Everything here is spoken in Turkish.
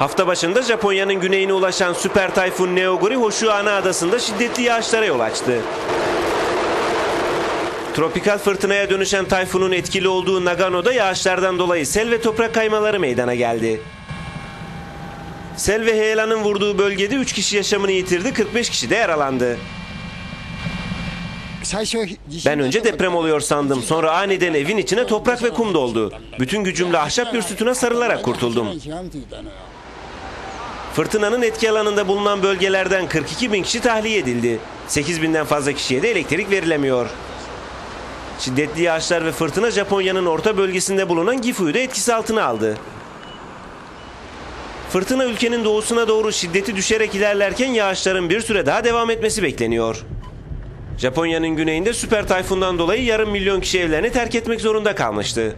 Hafta başında Japonya'nın güneyine ulaşan süper tayfun Neoguri Hoshuana adasında şiddetli yağışlara yol açtı. Tropikal fırtınaya dönüşen tayfunun etkili olduğu Nagano'da yağışlardan dolayı sel ve toprak kaymaları meydana geldi. Sel ve heyelanın vurduğu bölgede 3 kişi yaşamını yitirdi, 45 kişi de yaralandı. Ben önce deprem oluyor sandım. Sonra aniden evin içine toprak ve kum doldu. Bütün gücümle ahşap bir sütuna sarılarak kurtuldum. Fırtınanın etki alanında bulunan bölgelerden 42 bin kişi tahliye edildi. 8 binden fazla kişiye de elektrik verilemiyor. Şiddetli yağışlar ve fırtına Japonya'nın orta bölgesinde bulunan Gifu'yu da etkisi altına aldı. Fırtına ülkenin doğusuna doğru şiddeti düşerek ilerlerken yağışların bir süre daha devam etmesi bekleniyor. Japonya'nın güneyinde süper tayfundan dolayı yarım milyon kişi evlerini terk etmek zorunda kalmıştı.